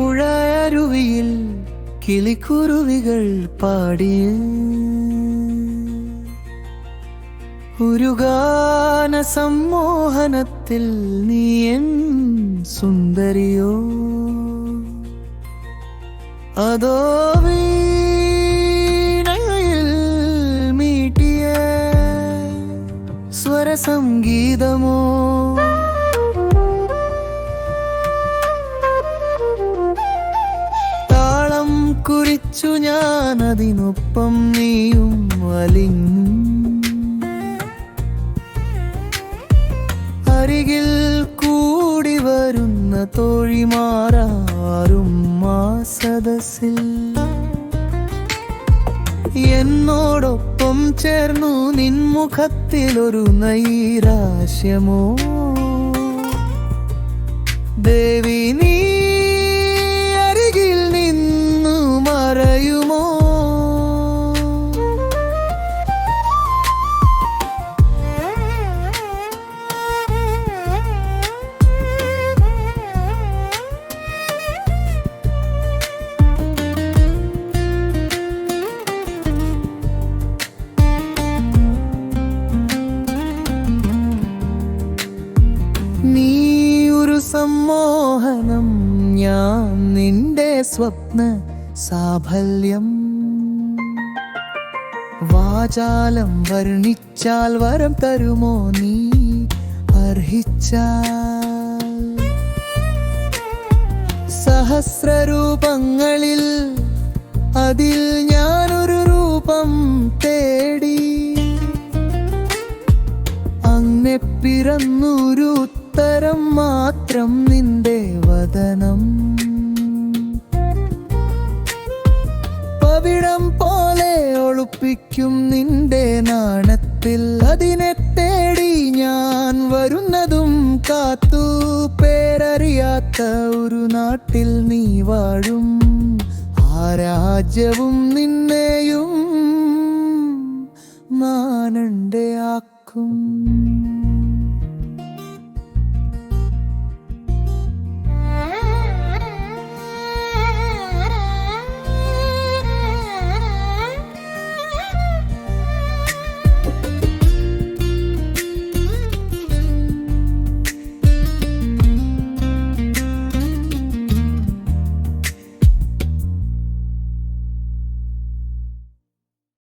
അരുവിയിൽ കിളിക്കുരുവികൾ പാടി. ഒരു ഗാന സമ്മോഹനത്തിൽ നീ എൻ സുന്ദരിയോ. അതോ വീണയിൽ മീട്ടിയ സ്വരസംഗീതമോ? കുറിച്ചു ഞാൻ അതിനൊപ്പം നീയും വലിഞ്ഞു അരികിൽ കൂടി വരുന്ന തോഴിമാറാരും ആ സദസ്സിൽ. എന്നോടൊപ്പം ചേർന്നു നിൻമുഖത്തിലൊരു നൈരാശ്യമോ? ദേവി നീ സമ്മോഹനം ഞാൻ നിന്റെ സ്വപ്ന സാഫല്യം. വാചാലം വർണിച്ചാൽ വരം തരുമോ നീ അർഹിച്ചാൽ? സഹസ്രരൂപങ്ങളിൽ അതിൽ ഞാനൊരു രൂപം തേടി. അങ്ങനെ പിറന്നൊരു ഉത്തരം മാത്രം നിന്റെ വതനം പവിടം പോലെ ഒളിപ്പിക്കും നിന്റെ നാണത്തിൽ. അതിനെ തേടി ഞാൻ വരുന്നതും കാത്തു. പേരറിയാത്ത ഒരു നാട്ടിൽ നീ വാഴും. ആ രാജ്യവും നിന്നെയും